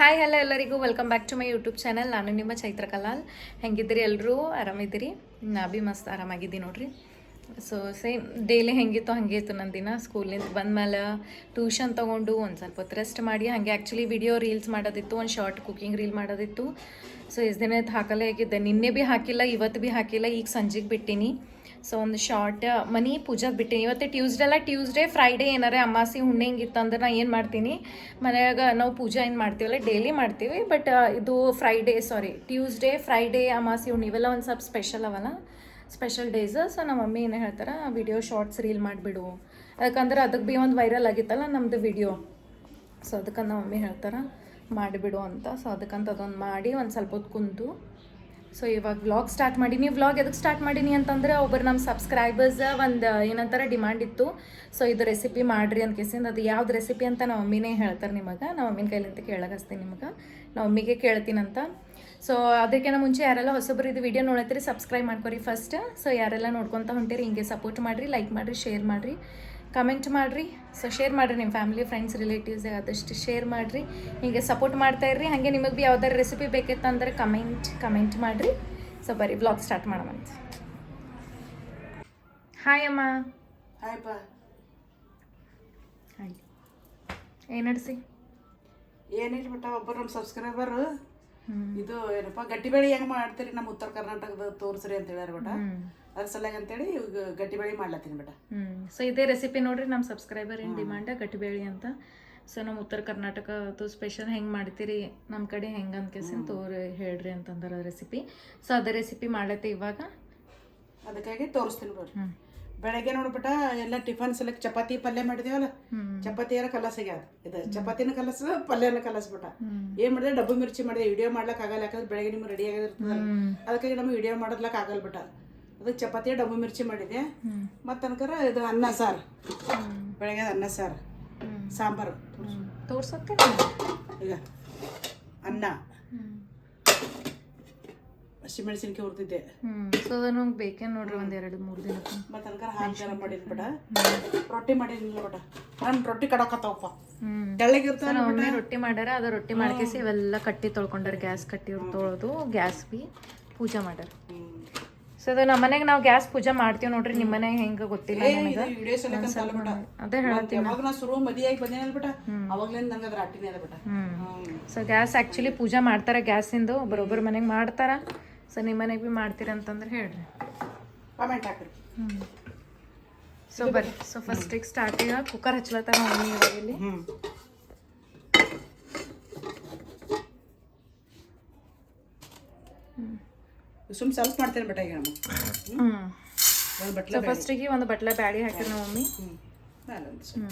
Hi hello ಎಲ್ಲರಿಗೂ. Welcome back to my YouTube channel ನಾನು ನಿಮ್ಮ ಚೈತ್ರ ಕಲಾಲ್. ಹೆಂಗಿದ್ದೀರಿ ಎಲ್ಲರೂ ಆರಾಮಿದ್ದೀರಿ? ನಾ ಭೀ ಮಸ್ತ್ ಆರಾಮಾಗಿದ್ದೀನಿ ನೋಡ್ರಿ. ಸೊ ಸೇಮ್ ಡೈಲಿ ಹೆಂಗಿತ್ತು ಹಾಗೆ ಇತ್ತು ನನ್ನ ದಿನ. ಸ್ಕೂಲಿಂದ ಬಂದಮೇಲೆ ಟ್ಯೂಷನ್ ತೊಗೊಂಡು ಒಂದು ಸ್ವಲ್ಪ ಹೊತ್ತು ರೆಸ್ಟ್ ಮಾಡಿ. ಹಾಗೆ ಆ್ಯಕ್ಚುಲಿ ವಿಡಿಯೋ ರೀಲ್ಸ್ ಮಾಡೋದಿತ್ತು, ಒಂದು ಶಾರ್ಟ್ ಕುಕಿಂಗ್ ರೀಲ್ ಮಾಡೋದಿತ್ತು. ಸೊ ಇಸ್ ದಿನ ಹಾಕಲೇ ಆಗಿದ್ದೆ. ನಿನ್ನೆ ಭೀ ಹಾಕಿಲ್ಲ, ಇವತ್ತು ಭೀ ಹಾಕಿಲ್ಲ. ಈಗ ಸಂಜೆಗೆ ಬಿಟ್ಟಿನಿ. ಸೊ ಒಂದು ಶಾರ್ಟ್ ಮನಿ ಪೂಜಾಗೆ ಬಿಟ್ಟಿನಿ. ಇವತ್ತು ಟ್ಯೂಸ್ಡೇ ಅಲ್ಲ ಟ್ಯೂಸ್ಡೇ ಫ್ರೈಡೇ ಏನಾರ ಅಮಾಸಿ ಹುಣ್ಣೆ ಹಿಂಗಿತ್ತಂದ್ರೆ ನಾ ಏನು ಮಾಡ್ತೀನಿ? ಮನೆಯಾಗ ನಾವು ಪೂಜಾ ಏನು ಮಾಡ್ತೀವಲ್ಲ ಡೈಲಿ ಮಾಡ್ತೀವಿ. ಬಟ್ ಇದು ಫ್ರೈಡೇ ಸಾರಿ ಟ್ಯೂಸ್ಡೇ ಫ್ರೈಡೇ ಅಮಾಸಿ ಹುಣ್ಣಿ ಇವೆಲ್ಲ ಒಂದು ಸ್ವಲ್ಪ ಸ್ಪೆಷಲ್ ಅವಲ್ಲ. ಸ್ಪೆಷಲ್ ಡೇಸ್ ಸೊ ನಮ್ಮ ಮಮ್ಮಿ ಏನು ಹೇಳ್ತಾರೆ ವಿಡಿಯೋ ಶಾರ್ಟ್ಸ್ ರೀಲ್ ಮಾಡಿಬಿಡು. ಯಾಕಂದ್ರೆ ಅದಕ್ಕೆ ಭೀ ಒಂದು ವೈರಲ್ ಆಗಿತ್ತಲ್ಲ ನಮ್ಮದು ವಿಡಿಯೋ ಸೊ ಅದಕ್ಕೆ ನಮ್ಮ ಮಮ್ಮಿ ಹೇಳ್ತಾರೆ, ಮಾಡಿಬಿಡು ಅಂತ. ಸೊ ಅದಕ್ಕಂತ ಅದೊಂದು ಮಾಡಿ ಒಂದು ಸ್ವಲ್ಪ ಹೊತ್ತು ಕುಂತು. ಸೊ ಇವಾಗ ವ್ಲಾಗ್ ಸ್ಟಾರ್ಟ್ ಮಾಡೀನಿ. ವ್ಲಾಗ್ ಎದಕ್ಕೆ ಸ್ಟಾರ್ಟ್ ಮಾಡೀನಿ ಅಂತಂದ್ರೆ ಒಬ್ಬರು ನಮ್ಮ ಸಬ್ಸ್ಕ್ರೈಬರ್ಸ್ ಒಂದು ಏನಂತಾರೆ ಡಿಮ್ಯಾಂಡ್ ಇತ್ತು. ಸೊ ಇದು ರೆಸಿಪಿ ಮಾಡ್ರಿ ಅಂತ ಕೇಸಿಂದ ಅದು ಯಾವ್ದು ರೆಸಿಪಿ ಅಂತ ನಮ್ಮ ಮಮ್ಮಿನೇ ಹೇಳ್ತಾರೆ ನಿಮಗೆ. ನಮ್ಮ ಮಮ್ಮಿನ ಕೈಲಿಂತ ಕೇಳಕ್ಕೆ ನಿಮಗೆ. ನಮ್ಮ ಮಮ್ಮಿಗೆ ಕೇಳ್ತೀನಂತ ಸೊ ಅದಕ್ಕಿಂತ ಮುಂಚೆ ಯಾರೆಲ್ಲ ಹೊಸಬ್ರು ಇದು ವಿಡಿಯೋ ನೋಡತ್ತೀರಿ ಸಬ್ಸ್ಕ್ರೈಬ್ ಮಾಡ್ಕೊರಿ ಫಸ್ಟ್ ಸೊ ಯಾರೆಲ್ಲ ನೋಡ್ಕೊತ ಹೊಂಟಿರಿ, ಹಿಂಗೆ ಸಪೋರ್ಟ್ ಮಾಡಿರಿ ಲೈಕ್ ಮಾಡಿರಿ ಶೇರ್ ಮಾಡಿರಿ. ಕಮೆಂಟ್ ಮಾಡಿರಿ. ಸೊ ಶೇರ್ ಮಾಡಿರಿ ನಿಮ್ಮ ಫ್ಯಾಮಿಲಿ ಫ್ರೆಂಡ್ಸ್ ರಿಲೇಟಿವ್ಸ್ ಆದಷ್ಟು ಶೇರ್ ಮಾಡಿರಿ. ಹೀಗೆ ಸಪೋರ್ಟ್ ಮಾಡ್ತಾ ಇರ್ರಿ. ಹಾಗೆ ನಿಮಗೆ ಭೀ ಯಾವ್ದಾರು ರೆಸಿಪಿ ಬೇಕಿತ್ತಂದ್ರೆ ಕಮೆಂಟ್ ಕಮೆಂಟ್ ಮಾಡಿರಿ. ಸೊ ಬರೀ ಬ್ಲಾಗ್ ಸ್ಟಾರ್ಟ್ ಮಾಡೋಣ ಹಾಯ್ ಅಮ್ಮ. ಹಾಯಪ್ಪ ಹಾಯ್ ಏನು ನಡೆಸಿ? ಏನಿಲ್ಲ ಬಿಟ್ಟ ಒಬ್ಬರು ನಮ್ಮ ಸಬ್ಸ್ಕ್ರೈಬರು ಇದು ಏನಪ್ಪ ಗಟ್ಟಿಬೇಳಿ ಹೆಂಗೆ ಮಾಡ್ತೀರಿ? ನಮ್ಮ ಉತ್ತರ ಕರ್ನಾಟಕದ ತೋರಿಸ್ರಿ ಅಂತ ಹೇಳ್ಯಾರ ಬಿಟ್ಟ. ಅದ್ರ ಸಲಗ ಅಂತೇಳಿ ಇವಾಗ ಗಟ್ಟಿಬೇಳೆ ಮಾಡ್ಲತ್ತೀನಿ ಬಿಟ್ಟ ಹ್ಞೂ ಸೊ ಇದೇ ರೆಸಿಪಿ ನೋಡ್ರಿ ನಮ್ಮ ಸಬ್ಸ್ಕ್ರೈಬರ್ ಏನು ಡಿಮ್ಯಾಂಡ್ ಗಟ್ಟಿಬೇಳೆ ಅಂತ. ಸೊ ನಮ್ಮ ಉತ್ತರ ಕರ್ನಾಟಕದ್ದು ಸ್ಪೆಷಲ್ ಹೆಂಗೆ ಮಾಡ್ತೀರಿ ನಮ್ಮ ಕಡೆ ಹೆಂಗೆ ಅನ್ಕೇಸಿನ ತೋರಿ ಹೇಳ್ರಿ ಅಂತಂದ್ರೆ ರೆಸಿಪಿ ಸೊ ಅದೇ ರೆಸಿಪಿ ಮಾಡ್ಲತ್ತೆ ಇವಾಗ. ಅದಕ್ಕಾಗಿ ತೋರಿಸ್ತೀನಿ ಬರ್ರಿ ಬೆಳಗ್ಗೆ ನೋಡ್ಬಿಟ್ಟ ಎಲ್ಲ ಟಿಫನ್ ಸಲಕ್ ಚಪಾತಿ ಪಲ್ಯ ಮಾಡಿದೇವಲ್ಲ ಚಪಾತಿ ಯಾರ ಕಲಸಿಗ್ಯಾದ ಇದು ಚಪಾತಿನ ಕಲಸ ಪಲ್ಯನ ಕಲಸ್ಬಿಟ್ಟ ಏನ್ ಮಾಡಿದೆ ಡಬ್ಬು ಮಿರ್ಚಿ ಮಾಡಿದೆ ವಿಡಿಯೋ ಮಾಡ್ಲಕ್ ಆಗಲ್ಲ ಯಾಕಂದ್ರೆ ಬೆಳಗ್ಗೆ ನಿಮ್ಗೆ ರೆಡಿ ಆಗಿರ್ತದ ಅದಕ್ಕಾಗಿ ನಮ್ಗೆ ವಿಡಿಯೋ ಮಾಡೋದ್ಲಕ್ ಆಗಲ್ಲ ಬಿಟ್ಟ. ಅದಕ್ಕೆ ಚಪಾತಿ ಡಬ್ಬು ಮಿರ್ಚಿ ಮಾಡಿದೆ ಮತ್ತೆ ಅನ್ಕರ ಇದು ಅನ್ನ ಸಾರು. ಬೆಳಗ್ಗೆ ಅನ್ನ ಸಾರು. ಸಾಂಬಾರು. ತೋರ್ಸೋಕೆ ಈಗ ಅನ್ನ. ಹಸಿಮೆಣಸಿನ್ಕಾಯಿ ಹುರಿದಿದ್ದೆ. ಸೊ ನಮ್ಗೆ ಬೇಕೇ ನೋಡ್ರಿ ಒಂದು ಎರಡು ಮೂರು ದಿನ ಮತ್ತೆ ಅನ್ಕರ ಹಾಲು ಗರಂ ಮಾಡಿದ್ ಬಿಡ ರೊಟ್ಟಿ ಮಾಡಿದ್ನಿಲ್ಲ ಬಿಡ. ನಾನು ರೊಟ್ಟಿ ಕಡಕತ್ತವಪ್ಪ. ಹ್ಞೂ ತೆಳ್ಳಗಿರ್ತಾವ ನಮ್ಮ ರೊಟ್ಟಿ ಮಾಡ್ಯಾರ ಅದು ರೊಟ್ಟಿ ಮಾಡ್ಕೇಸಿ ಇವೆಲ್ಲ ಕಟ್ಟಿ ತೊಳ್ಕೊಂಡಾರ. ಗ್ಯಾಸ್ ಕಟ್ಟಿ ತೊಳೆದು ಗ್ಯಾಸ್ ಬಿ ಪೂಜೆ ಮಾಡ್ಯಾರ. ಸೊ ಅದು ನಮ್ಮ ಮನೆಗೆ ನಾವು ಗ್ಯಾಸ್ ಪೂಜೆ ಮಾಡ್ತೀವಿ ನೋಡ್ರಿ ನಿಮ್ಮ ಮನೆಗೆ ಹೆಂಗೆ ಗೊತ್ತಿಲ್ಲ ನನಗೆ ಅದೇ ಹೇಳ್ತೀನಿ ಸೊ ಗ್ಯಾಸ್ ಆ್ಯಕ್ಚುಲಿ ಪೂಜೆ ಮಾಡ್ತಾರೆ ಗ್ಯಾಸಿಂದು ಒಬ್ಬರೊಬ್ಬರ ಮನೆಗೆ ಮಾಡ್ತಾರ. ಸೊ ನಿಮ್ಮ ಮನೆಗೆ ಭೀ ಮಾಡ್ತೀರ ಅಂತಂದ್ರೆ ಹೇಳ್ರಿ. ಕಮೆಂಟ್ ಹಾಕ್ರಿ. ಸೊ ಬರ್ರಿ. ಸೊ ಫಸ್ಟಿಗೆ ಸ್ಟಾರ್ಟ್ ಈಗ ಕುಕ್ಕರ್ ಹಚ್ಲತ್ತಾರ ಮಮ್ಮಿ ಇವಾಗ ಇಲ್ಲಿ ಸುಮ್ ಸ್ವಲ್ಪ ಮಾಡ್ತೇನೆ ಬಟ್ಟೆ ಈಗ ಹ್ಞೂ ಒಂದು ಬಟ್ಲ ಫಸ್ಟಿಗೆ ಒಂದು ಬಟ್ಲ ಬ್ಯಾಡಿ ಹಾಕಿರಿ ನಮ್ಮ ಮಮ್ಮಿ. ಹ್ಞೂ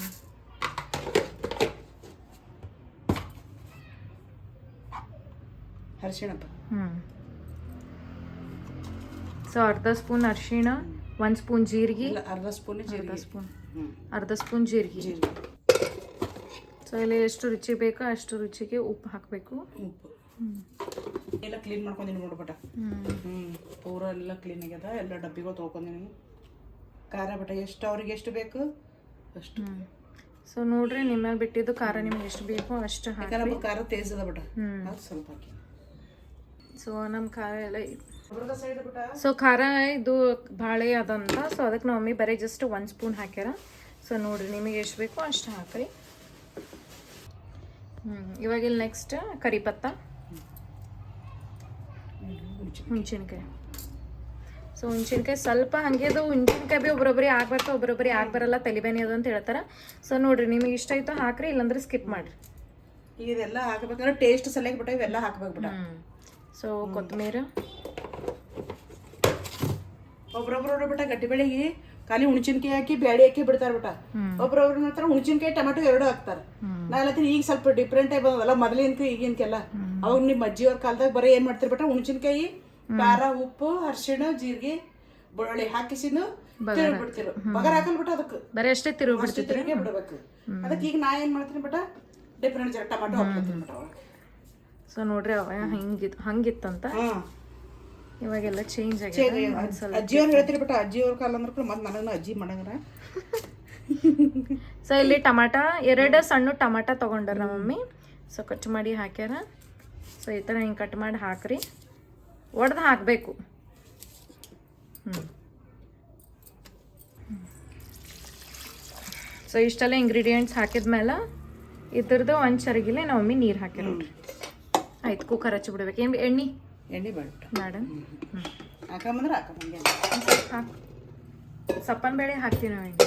ಅರಿಶಿಣಪ್ಪ ಹ್ಞೂ ಸೊ ಅರ್ಧ ಸ್ಪೂನ್ ಅರಿಶಿಣ ಒಂದು ಸ್ಪೂನ್ ಜೀರಿಗೆ. ಅರ್ಧ ಸ್ಪೂನ್ ಅರ್ಧ ಜೀರಿಗೆ ಸ್ಪೂನ್ ಅರ್ಧ ಸ್ಪೂನ್ ಜೀರಿಗೆ. ಸೊ ಇಲ್ಲಿ ಎಷ್ಟು ರುಚಿ ಬೇಕೋ ಅಷ್ಟು ರುಚಿಗೆ ಉಪ್ಪು ಹಾಕಬೇಕು. ಉಪ್ಪು. ಎಲ್ಲ ಕ್ಲೀನ್ ಮಾಡ್ಕೊಂಡಿನಿ ನೋಡ್ಬಿಟ್ಟ ಹ್ಮ್ ಪೂರ ಎಲ್ಲ ಕ್ಲೀನ್ ಆಗ್ಯದ ಎಲ್ಲ ಡಬ್ಬಿಗಳು ತೊಳ್ಕೊಂಡಿನಿ. ಖಾರ ಬಟ ಎಷ್ಟು ಅವ್ರಿಗೆ ಎಷ್ಟು ಬೇಕು? ಅಷ್ಟು. ಸೊ ನೋಡ್ರಿ ನಿಮ್ಮ ಮೇಲೆ ಬಿಟ್ಟಿದ್ದು ಖಾರ ನಿಮ್ಗೆ ಎಷ್ಟು ಬೇಕು ಅಷ್ಟು ಹಾಕಿ ಖಾರ ತೇಜ್ ಅದ ಬಿಟ ಹ್ಮ್. ಅದು ಸ್ವಲ್ಪ ಹಾಕಿ. ಸೊ ನಮ್ಮ ಖಾರ ಎಲ್ಲ ಸೊ ಖಾರ ಇದು ಬಾಳೆ ಅದಂತ ಸೊ ಅದಕ್ಕೆ ನಮ್ಮ ಮಮ್ಮಿ ಬರೀ ಜಸ್ಟ್ ಒಂದು ಸ್ಪೂನ್ ಹಾಕ್ಯಾರ. ಸೊ ನೋಡ್ರಿ ನಿಮಗೆ ಎಷ್ಟು ಬೇಕೋ ಅಷ್ಟು ಹಾಕ್ರಿ. ಹ್ಞೂ ಇವಾಗಿಲ್ಲಿ ನೆಕ್ಸ್ಟ್ ಕರಿಪತ್ತ. ಹುಣ್ಸಿನ್ಕಾಯಿ ಸೊ ಹುಣಸಿನ್ಕಾಯಿ ಸ್ವಲ್ಪ ಹಂಗೆ ಅದು ಹುಣ್ಸಿನ್ಕಾಯಿ ಭೀ ಒಬ್ಬೊಬ್ಬರಿ ಆಗ್ಬಾರ್ದು ಒಬ್ರೊಬ್ರಿಗೆ ಆಗ್ಬರಲ್ಲ ತಲಿಬೇನಿ ಅದು ಅಂತ ಹೇಳ್ತಾರೆ. ಸೊ ನೋಡ್ರಿ ನಿಮಗೆ ಇಷ್ಟ ಆಯ್ತು ಹಾಕ್ರಿ ಇಲ್ಲಾಂದ್ರೆ ಸ್ಕಿಪ್ ಮಾಡ್ರಿ. ಇದೆಲ್ಲ ಹಾಕ್ಬೇಕಂದ್ರೆ ಟೇಸ್ಟ್ ಸಲಕ್ಕೆ ಬಿಟ್ಟು ಇವೆಲ್ಲ ಹಾಕ್ಬೇಕು ಸೊ ಕೊತ್ತಂಬರಿ. ಒಬ್ರೊಬ್ರು ಬಿಟ್ಟ ಗಟ್ಟಿ ಬೆಳಿಗ್ಗೆ ಖಾಲಿ ಹುಣ್ಚಿನ್ಕಾಯಿ ಹಾಕಿ ಬ್ಯಾಡಿ ಹಾಕಿ ಬಿಡ್ತಾರೆ ಬಿಟ್ಟ. ಒಬ್ರೊಬ್ರು ಮಾಡ್ತಾರ ಹುಣ್ಚಿನ್ಕಾಯಿ ಟೊಮೆಟೊ ಎರಡು ಹಾಕ್ತಾರೆ. ನಾ ಹೇಳತ್ತೀನಿ ಈಗ ಸ್ವಲ್ಪ ಡಿಫ್ರೆಂಟ್ ಆಗಿ ಬಂದವಲ್ಲ ಮೊದಲಿನ್ಕ ಈಗಿನ್ಕೆಲ್ಲ. ಅವಾಗ ನಿಮ್ಮ ಅಜ್ಜಿಯವ್ರ ಕಾಲದಾಗ ಬರೀ ಏನ್ ಮಾಡ್ತಾರೆ ಬಿಟ್ಟ ಹುಣ್ಚಿನ್ಕಾಯಿ ಖಾರ ಉಪ್ಪು ಅರ್ಶಿಣ ಜೀರಿಗೆ ಬೆಳ್ಳುಳ್ಳಿ ಹಾಕಿಸಿನು ತಿರುಗಿ ಬಿಡ್ತಿರು ಬಗರ್ ಹಾಕಲ್ ಬಿಟ್ಟ ಅದಕ್ಕೆ ಬರೀ ಅಷ್ಟೇ ತಿರುಗಿ ತಿರುಗಿ ಬಿಡ್ಬೇಕು. ಅದಕ್ಕೆ ಈಗ ನಾ ಏನ್ ಮಾಡ್ತೀನಿ ಬಿಟ್ಟ? ಡಿಫ್ರೆಂಟ್ ಜರ ಟಮಾಟೊ ಹಾಕ್ತೀನಿ ಬಿಟ್ಟ ಸೊ ನೋಡ್ರಿ ಅವ ಹಿಂಗಿತ್ತು ಹಂಗಿತ್ತಂತ? ಇವಾಗೆಲ್ಲ ಚೇಂಜ್ ಆಗಿದೆ. ಅಜ್ಜಿಯವ್ರು ಹೇಳ್ತೀರಿ ಬಿಟ್ಟ? ಅಜ್ಜಿಯವ್ರ ಕಾಲ ಅಂದ್ರೆ ಮತ್ತೆ ನನಗೂ ಅಜ್ಜಿ ಮಾಡಂಗ್ರ ಸೊ ಇಲ್ಲಿ ಟಮಾಟ ಎರಡು ಸಣ್ಣ ಟಮಾಟ ತೊಗೊಂಡಾರ ನಮ್ಮ ಮಮ್ಮಿ ಸೊ ಕಟ್ ಮಾಡಿ ಹಾಕ್ಯಾರ. ಸೊ ಈ ಥರ ಹಿಂಗೆ ಕಟ್ ಮಾಡಿ ಹಾಕ್ರಿ. ಒಡ್ದು ಹಾಕಬೇಕು. ಹ್ಞೂ ಸೊ ಇಷ್ಟೆಲ್ಲ ಇಂಗ್ರೀಡಿಯೆಂಟ್ಸ್ ಹಾಕಿದ್ಮೇಲೆ ಇದ್ರದ್ದು ಒಂದು ಚರಗಿಲೆ ನಾವೊಮ್ಮೆ ನೀರು ಹಾಕಿ ನೋಡ್ರಿ. ಆಯ್ತು ಕುಕ್ಕರ್ ಹಚ್ಚಿ ಬಿಡ್ಬೇಕು. ಏನು ಎಣ್ಣೆ? ಎಣ್ಣೆ ಬೇಡ ಮೇಡಮ್ ಹಾಕಂಬಂಗೆ ಹಾಕು. ಸಪ್ಪನ ಬೇಳೆ ಹಾಕ್ತೀವಿ ನಾವು ಎಣ್ಣೆ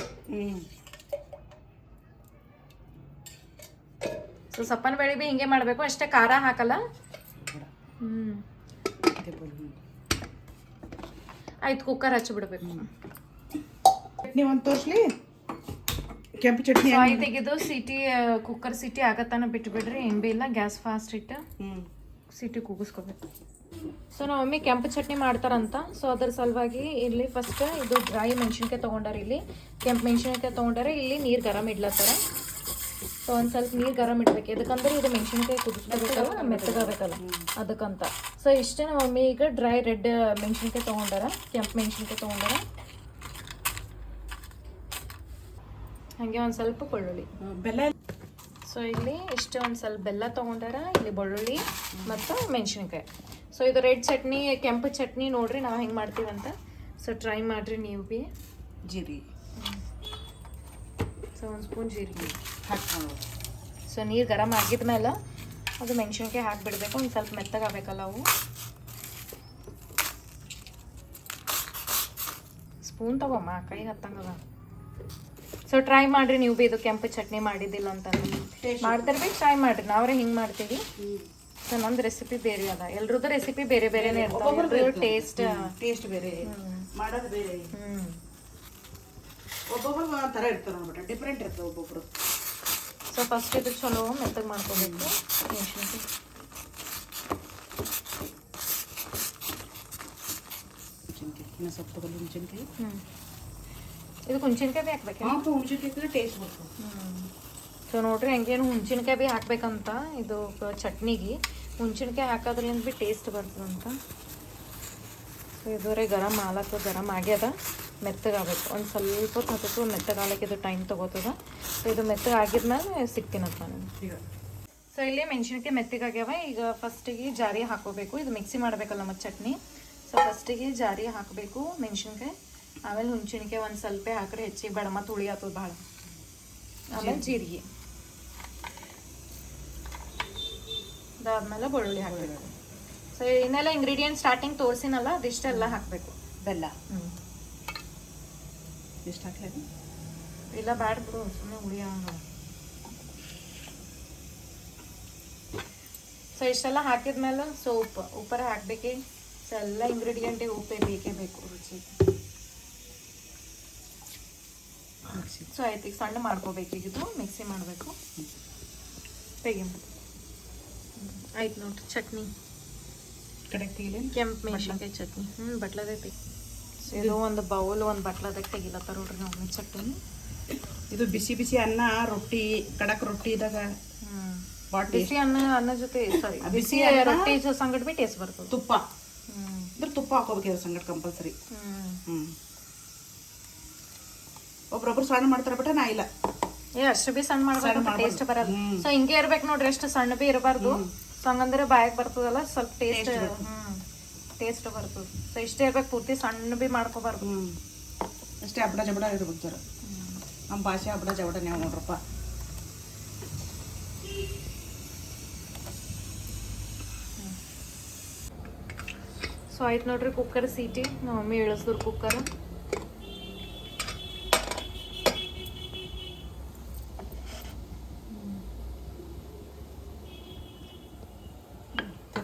ಸೊ ಸಪ್ಪನ ಬೇಳೆ ಬಿ ಹಿಂಗೆ ಮಾಡಬೇಕು. ಅಷ್ಟೇ ಖಾರ ಹಾಕಲ್ಲ. ಹ್ಞೂ ಆಯ್ತು ಕುಕ್ಕರ್ ಹಚ್ಚಿ ಬಿಡ್ಬೇಕು. ಚಟ್ನಿ ಒಂದು ತೋರಿಸ್ಲಿ. ಕೆಂಪು ಚಟ್ನಿ ಈಗ ಇದು ಸಿಟಿ ಕುಕ್ಕರ್ ಸಿಟಿ ಆಗತ್ತಾನ ಬಿಟ್ಬಿಡ್ರಿ ಏನು ಬಿ ಇಲ್ಲ ಗ್ಯಾಸ್ ಫಾಸ್ಟ್ ಇಟ್ಟು ಸಿಟಿ ಕೂಗಿಸ್ಕೋಬೇಕು. ಸೊ ನಾವು ಒಮ್ಮೆ ಕೆಂಪು ಚಟ್ನಿ ಮಾಡ್ತಾರಂತ. ಸೊ ಅದ್ರ ಸಲುವಾಗಿ ಇಲ್ಲಿ ಫಸ್ಟ್ ಇದು ಡ್ರೈ ಮೆಣಸಿನ್ಕಾಯಿ ತೊಗೊಂಡಾರ ಇಲ್ಲಿ. ಕೆಂಪು ಮೆಣಸಿನ್ಕಾಯಿ ತೊಗೊಂಡಾರೆ ಇಲ್ಲಿ ನೀರು ಗರಮ್ ಇಡ್ಲತ್ತಾರ. ಸೊ ಒಂದು ಸ್ವಲ್ಪ ನೀರು ಗರಂ ಇಡ್ಬೇಕು. ಯಾಕಂದ್ರೆ ಇದು ಮೆಣಸಿನ್ಕಾಯಿ ಕುದಿಸ್ಕೋಬೇಕಲ್ಲ ಮೆತ್ತಗಾಗಬೇಕಲ್ಲ ಅದಕ್ಕಂತ. ಸೊ ಇಷ್ಟೇ ನಮ್ಮ ಮಮ್ಮಿ ಈಗ ಡ್ರೈ ರೆಡ್ ಮೆಣಸಿನಕಾಯಿ ತೊಗೊಂಡಾರ ಕೆಂಪು ಮೆಣಸಿನಕಾಯಿ ತೊಗೊಂಡಾರ. ಹಾಗೆ ಒಂದು ಸ್ವಲ್ಪ ಬೆಳ್ಳುಳ್ಳಿ. ಬೆಲ್ಲ ಸೊ ಇಲ್ಲಿ ಇಷ್ಟು ಒಂದು ಸ್ವಲ್ಪ ಬೆಲ್ಲ ತೊಗೊಂಡಾರ ಇಲ್ಲಿ ಬೆಳ್ಳುಳ್ಳಿ ಮತ್ತು ಮೆಣಸಿನಕಾಯಿ. ಸೊ ಇದು ರೆಡ್ ಚಟ್ನಿ ಕೆಂಪು ಚಟ್ನಿ ನೋಡ್ರಿ ನಾವು ಹೆಂಗೆ ಮಾಡ್ತೀವಂತ. ಸೊ ಟ್ರೈ ಮಾಡಿರಿ ನೀವು ಭೀ ಜೀರಿಗೆ ಸೊ ಒಂದು ಸ್ಪೂನ್ ಜೀರಿಗೆ. ಹಾಕ್ಕೊಂಡು ಸೊ ನೀರು ಗರಮ್ ಆಗಿದ್ಮೇಲೆ ಅದು ಮೆಣಸಿನ್ಕಾಯಿ ಹಾಕಿಬಿಡ್ಬೇಕು. ಒಂದು ಸ್ವಲ್ಪ ಮೆತ್ತಗಾಗಬೇಕಲ್ಲ ಅವು. ಸ್ಪೂನ್ ತಗೊಮ್ಮ ಕೈ ಹತ್ತಂಗದ ಸೊ ಟ್ರೈ ಮಾಡಿರಿ ನೀವು ಬಿ ಇದು ಕೆಂಪು ಚಟ್ನಿ ಮಾಡಿದ್ದಿಲ್ಲ ಅಂತ ಮಾಡ್ತಾರೆ ಭೀ ಟ್ರೈ ಮಾಡಿರಿ. ನಾವ್ರೆ ಹಿಂಗೆ ಮಾಡ್ತೀವಿ. ಸೊ ನಮ್ದು ರೆಸಿಪಿ ಬೇರೆ ಅದ. ಎಲ್ರದ್ದು ರೆಸಿಪಿ ಬೇರೆ ಬೇರೆನೇ ಇರ್ತಾವೆ. ಟೇಸ್ಟ್ ಟೇಸ್ಟ್ ಬೇರೆ. ಮಾಡೋದು ಬೇರೆ. ಹ್ಮ್. ಒಬ್ಬೊಬ್ರು ಒಂಥರ ಇರ್ತಾರೆ ನೋಡ್ಬಿಟ್ಟು ಡಿಫ್ರೆಂಟ್ ಇರ್ತದೆ ಒಬ್ಬೊಬ್ರು. ಸೊ ಫಸ್ಟ್ ಇದು ಚಲೋ ಮೆತ್ತಗೆ ಮಾಡ್ಕೋಬೇಕು. ಮೆಣಸಿನ್ಕಾಯಿ ಇನ್ನು ಸ್ವಲ್ಪ ತಗೊಳ್ಳಿ ಮೆಣಸಿನ್ಕಾಯಿ ಹ್ಮ್. ಇದು ಹುಣ್ಸಿನ್ಕಾಯಿ ಭೀ ಹಾಕ್ಬೇಕು ಹಾಂ ಮೆಣಸಿನ್ಕಾಯಿ ಟೇಸ್ಟ್ ಬರ್ತದೆ. ಸೊ ನೋಡ್ರಿ ಹಂಗೇನು ಹುಣ್ಸಿನ್ಕಾಯಿ ಭೀ ಹಾಕ್ಬೇಕಂತ ಇದು ಚಟ್ನಿಗೆ. ಹುಣ್ಸಿನ್ಕಾಯಿ ಹಾಕೋದ್ರಿಂದ ಭೀ ಟೇಸ್ಟ್ ಬರ್ತದಂತ. ಸೊ ಇದುವರೆ ಗರಮ್ ಆಲಕ್ಕೆ ಗರಮ್ ಆಗ್ಯದ. ಮೆತ್ತಗಾಗಬೇಕು. ಒಂದು ಸ್ವಲ್ಪ ಹೊತ್ತು ಹತ್ತತ್ತು ಮೆತ್ತಗಾಲಕ್ಕೆ ಇದು ಟೈಮ್ ತೊಗೋತದ. ಸೊ ಇದು ಮೆತ್ತಗಾಗಿದ್ಮೇಲೆ ಸಿಗ್ತೀನಪ್ಪ ನಾನು. ಈಗ. ಸೊ ಇಲ್ಲಿ ಮೆಣಸಿನಕಾಯಿ ಮೆತ್ತಗಾಗ್ಯಾವ. ಈಗ ಫಸ್ಟಿಗೆ ಜಾರಿ ಹಾಕೋಬೇಕು. ಇದು ಮಿಕ್ಸಿ ಮಾಡಬೇಕಲ್ಲ ಮತ್ತು ಚಟ್ನಿ. ಸೊ ಫಸ್ಟಿಗೆ ಜಾರಿ ಹಾಕಬೇಕು ಮೆಣಸಿನ್ಕಾಯಿ. ಆಮೇಲೆ ಹುಣ್ಸಿನ್ಕಾಯಿ ಒಂದು ಸ್ವಲ್ಪ ಹಾಕ್ರೆ. ಹೆಚ್ಚಿಗೆ ಬೇಡ ಮತ್ತು ಹುಳಿ ಆಗ್ತದೆ ಭಾಳ ಆಮೇಲೆ ಜೀರಿಗೆ. ಅದಾದ್ಮೇಲೆ ಬೆಳ್ಳುಳ್ಳಿ ಹಾಕಬೇಕು. ಸೊ ಇನ್ನೆಲ್ಲ ಇಂಗ್ರೀಡಿಯೆಂಟ್ ಸ್ಟಾರ್ಟಿಂಗ್ ತೋರಿಸಿನಲ್ಲ ಅದಿಷ್ಟೆಲ್ಲ ಹಾಕಬೇಕು. ಬೆಲ್ಲ. ಹ್ಞೂ ಎಷ್ಟು ಹಾಕ್ಲಿ ಅದು? ಇಲ್ಲ ಬ್ಯಾಡ ಬಿಡು ಸುಮ್ಮನೆ ಉಳಿಯ ಸೊ ಇಷ್ಟೆಲ್ಲ ಹಾಕಿದ್ಮೇಲೆ ಸೊ ಉಪ್ಪು ಉಪ್ಪರ ಹಾಕ್ಬೇಕೆ? ಸೊ ಎಲ್ಲ ಇಂಗ್ರೀಡಿಯೆಂಟಿಗೆ ಉಪ್ಪೇ ಬೇಕೇ ಬೇಕು ರುಚಿ. ಸೊ ಆಯ್ತು ಈಗ ಸಣ್ಣ ಮಾಡ್ಕೋಬೇಕು ಇದು ಮಿಕ್ಸಿ ಮಾಡಬೇಕು. ತೆಗಿ ಆಯ್ತು ನೋಡ್ರಿ ಚಟ್ನಿ. ಕಡೆ ತೆಗಿಲೇನು? ಕೆಂಪು ಮೆಣಸಿನ್ಕಾಯಿ ಚಟ್ನಿ. ಹ್ಞೂ ಬಟ್ಲದೇ ಸೊ ಇದು ಒಂದು ಬೌಲ್ ಒಂದು ಬಟ್ಲದಾಗ ತೆಗಿಲತ್ತಾರ ನೋಡ್ರಿ ನಾವು ಚಟ್ನಿ. ಇದು ಬಿಸಿ ಬಿಸಿ ಅನ್ನ ರೊಟ್ಟಿ ಕಡಕ್ ರೊಟ್ಟಿದಾಗ ಬಿಸಿ ಅನ್ನ ಅನ್ನ ಜೊತೆ ಸಾರಿ ಬಿಸಿ ರೊಟ್ಟಿ ಸಂಗಡ ಬಿ ಟೇಸ್ಟ್ ಬರ್ತದೆ. ತುಪ್ಪ. ಇದ್ರ ತುಪ್ಪ ಹಾಕೋಬೇಕು ಇದ್ರ ಸಂಗಡ ಕಂಪಲ್ಸರಿ. ಹ್ಞೂ ಒಬ್ರೊಬ್ರು ಸಣ್ಣ ಮಾಡ್ತಾರ ಬಟ್ ನಾ ಇಲ್ಲ. ಏ ಅಷ್ಟು ಬಿ ಸಣ್ಣ ಮಾಡ್ಬೇಕು ಸಣ್ಣ ಟೇಸ್ಟ್ ಬರಲ್ಲ. ಸೊ ಹಿಂಗೆ ಇರ್ಬೇಕು ನೋಡ್ರಿ ಅಷ್ಟು ಸಣ್ಣ ಬಿ ಇರಬಾರ್ದು. ಸೊ ಹಂಗಂದ್ರೆ ಬಾಯಕ್ ಬರ್ತದಲ್ಲ ಸ್ವಲ್ಪ ಟೇಸ್ಟ್ ಟೇಸ್ಟ್ ಬರ್ತದೆ. ಸೊ ಇಷ್ಟೇ ಇರ್ಬೇಕು ಪೂರ್ತಿ ಸಣ್ಣ ಭೀ ಮಾಡ್ಕೋಬಾರ್ದು. ಅಷ್ಟೇ ಹಬ್ಬಡ ಜಬಡ ಇರ್ಬೇಕು ಸರ್. ನಮ್ಮ ಭಾಷೆ ಹಬ್ಬಡ ಜಬಡ ನೀವು ನೋಡ್ರಪ್ಪ. ಸೊ ಆಯ್ತು ನೋಡ್ರಿ ಕುಕ್ಕರ್ ಸೀಟಿ. ನಮ್ಮ ಮಮ್ಮಿ ಇಳಿಸಿದ್ರು ಕುಕ್ಕರ್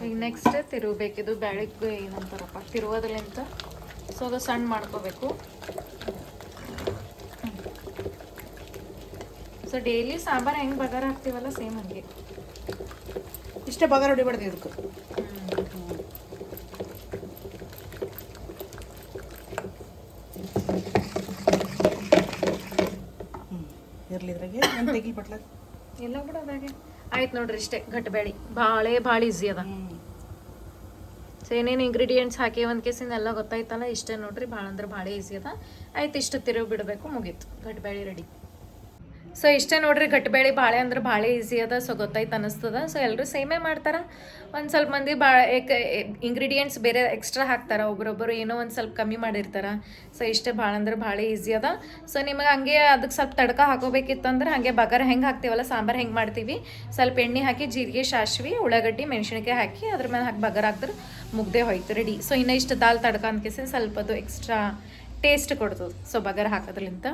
ಈಗ ನೆಕ್ಸ್ಟ್ ತಿರುಗಬೇಕಿದು ಬ್ಯಾಳಿಗೆ ಏನಂತಾರಪ್ಪ? ತಿರುಗೋದ್ರಲ್ಲಿಂತ ಸೊ ಅದು ಸಣ್ಣ ಮಾಡ್ಕೋಬೇಕು. ಸೊ ಡೈಲಿ ಸಾಂಬಾರು ಹೆಂಗೆ ಬಗಾರ ಹಾಕ್ತೀವಲ್ಲ ಸೇಮ್ ಹಂಗೆ. ಇಷ್ಟೇ ಬಗಾರ ಹೊಡಿಬಾರ್ದು ಇದಕ್ಕೆ. ಇರ್ಲಿ ಇದ್ರಾಗೆ. ಒಂದು ತೆಗಿ ಬಟ್ಲ ಎಲ್ಲ ಆಯ್ತು ನೋಡ್ರಿ ಇಷ್ಟೇ ಗಟ್ಟಿಬೇಳಿ ಭಾಳೇ ಭಾಳ ಈಸಿ ಅದ. ಸೊ ಏನೇನು ಇಂಗ್ರೀಡಿಯೆಂಟ್ಸ್ ಹಾಕಿ, ಒಂದು ಕೇಸಿಂದ ಎಲ್ಲ ಗೊತ್ತಾಯ್ತಲ್ಲ, ಇಷ್ಟೇ ನೋಡ್ರಿ, ಭಾಳ ಅಂದ್ರೆ ಭಾಳ ಈಸಿ ಅದ. ಆಯ್ತು, ಇಷ್ಟು ತಿರುಗಿ ಬಿಡಬೇಕು, ಮುಗೀತು. ಗಟ್ಟಿಬೇಳಿ ರೆಡಿ ಸೊ ಇಷ್ಟೇ ನೋಡ್ರಿ, ಗಟ್ಟಿಬೇಳೆ ಬಾಳೆ ಅಂದ್ರೆ ಭಾಳ ಈಸಿ ಅದ ಸೊ ಗೊತ್ತಾಯ್ತು ಅನ್ನಿಸ್ತದ ಸೊ ಎಲ್ಲರೂ ಸೇಮೇ ಮಾಡ್ತಾರೆ. ಒಂದು ಸ್ವಲ್ಪ ಮಂದಿ ಬಾ ಇಂಗ್ರೀಡಿಯೆಂಟ್ಸ್ ಬೇರೆ ಎಕ್ಸ್ಟ್ರಾ ಹಾಕ್ತಾರೆ. ಒಬ್ಬರೊಬ್ಬರು ಏನೋ ಒಂದು ಸ್ವಲ್ಪ ಕಮ್ಮಿ ಮಾಡಿರ್ತಾರೆ. ಸೊ ಇಷ್ಟೇ ಭಾಳ ಅಂದ್ರೆ ಭಾಳ ಈಸಿ ಅದ. ಸೊ ನಿಮಗೆ ಹಂಗೆ ಅದಕ್ಕೆ ಸ್ವಲ್ಪ ತಡ್ಕ ಹಾಕೋಬೇಕಿತ್ತಂದ್ರೆ ಹಾಗೆ ಬಗಾರ ಹೆಂಗೆ ಹಾಕ್ತೀವಲ್ಲ, ಸಾಂಬಾರು ಹೆಂಗೆ ಮಾಡ್ತೀವಿ. ಸ್ವಲ್ಪ ಎಣ್ಣೆ ಹಾಕಿ, ಜೀರಿಗೆ, ಸಾಸ್ವಿ, ಉಳ್ಳಾಗಡ್ಡಿ, ಮೆಣಸಿನ್ಕಾಯಿ ಹಾಕಿ ಅದ್ರ ಮೇಲೆ ಹಾಕಿ ಬಗಾರ ಹಾಕಿದ್ರೆ ಮುಗ್ದೆ ಹೋಯ್ತು ರೆಡಿ ಸೊ ಇನ್ನು ಇಷ್ಟು ದಾಲ್ ತಡ್ಕ ಅನ್ಕೇಸಿ ಸ್ವಲ್ಪ ಅದು ಎಕ್ಸ್ಟ್ರಾ ಟೇಸ್ಟ್ ಕೊಡ್ತದೆ. ಸೊ ಬಗಾರ ಹಾಕೋದ್ರಿಂದ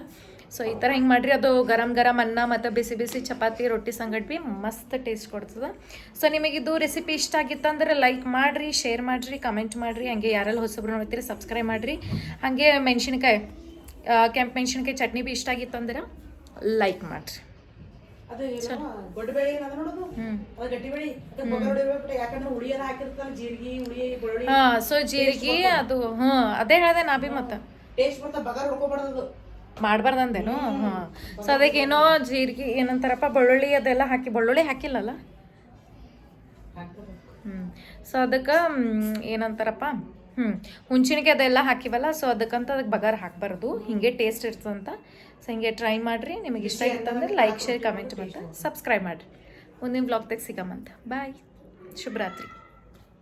ಸೊ ಈ ಥರ ಹಿಂಗೆ ಮಾಡ್ರಿ? ಅದು ಗರಂ ಗರಂ ಅನ್ನ ಮತ್ತು ಬಿಸಿ ಬಿಸಿ ಚಪಾತಿ ರೊಟ್ಟಿ ಸಂಗಟ್ ಭೀ ಮಸ್ತ್ ಟೇಸ್ಟ್ ಕೊಡ್ತದೆ. ಸೊ ನಿಮಗಿದು ರೆಸಿಪಿ ಇಷ್ಟ ಆಗಿತ್ತಂದ್ರೆ ಲೈಕ್ ಮಾಡಿರಿ ಶೇರ್ ಮಾಡಿರಿ ಕಮೆಂಟ್ ಮಾಡಿರಿ. ಹಂಗೆ ಯಾರೆಲ್ಲ ಹೊಸಬ್ರು ನೋಡ್ತೀರಿ ಸಬ್ಸ್ಕ್ರೈಬ್ ಮಾಡಿರಿ. ಹಾಗೆ ಮೆಣಸಿನ್ಕಾಯಿ ಕೆಂಪು ಮೆಣಸಿನ್ಕಾಯಿ ಚಟ್ನಿ ಭೀ ಇಷ್ಟ ಆಗಿತ್ತಂದ್ರೆ ಲೈಕ್ ಮಾಡಿರಿ. ಸೊ ಜೀರಿಗೆ ಅದು ಹ್ಮ್ ಅದೇ ಹೇಳಿದೆ ನಾ ಭೀ ಮತ್ತೆ. ಮಾಡ್ಬಾರ್ದಂದೇನು? ಹಾಂ. ಸೊ ಅದಕ್ಕೆ ಏನೋ ಜೀರಿಗೆ, ಏನಂತಾರಪ್ಪ, ಬೆಳ್ಳುಳ್ಳಿ ಅದೆಲ್ಲ ಹಾಕಿ, ಬೆಳ್ಳುಳ್ಳಿ ಹಾಕಿಲ್ಲಲ್ಲ? ಹ್ಞೂ ಸೊ ಅದಕ್ಕೆ ಏನಂತಾರಪ್ಪ? ಹ್ಞೂ ಹುಂಚಿನಿಗೆ ಅದೆಲ್ಲ ಹಾಕಿವಲ್ಲ ಸೊ ಅದಕ್ಕಂತ ಅದಕ್ಕೆ ಬಗಾರ ಹಾಕಬಾರ್ದು. ಹಿಂಗೆ ಟೇಸ್ಟ್ ಇರ್ತದಂತ. ಸೊ ಹಿಂಗೆ ಟ್ರೈ ಮಾಡಿರಿ. ನಿಮಗೆ ಇಷ್ಟ ಇತ್ತಂದ್ರೆ ಲೈಕ್ ಶೇರ್ ಕಮೆಂಟ್ ಮತ್ತು ಸಬ್ಸ್ಕ್ರೈಬ್ ಮಾಡಿರಿ. ಮುಂದಿನ ಬ್ಲಾಗ್ದಾಗ ಸಿಗಮ್ಮಂತ ಬಾಯ್ ಶುಭರಾತ್ರಿ.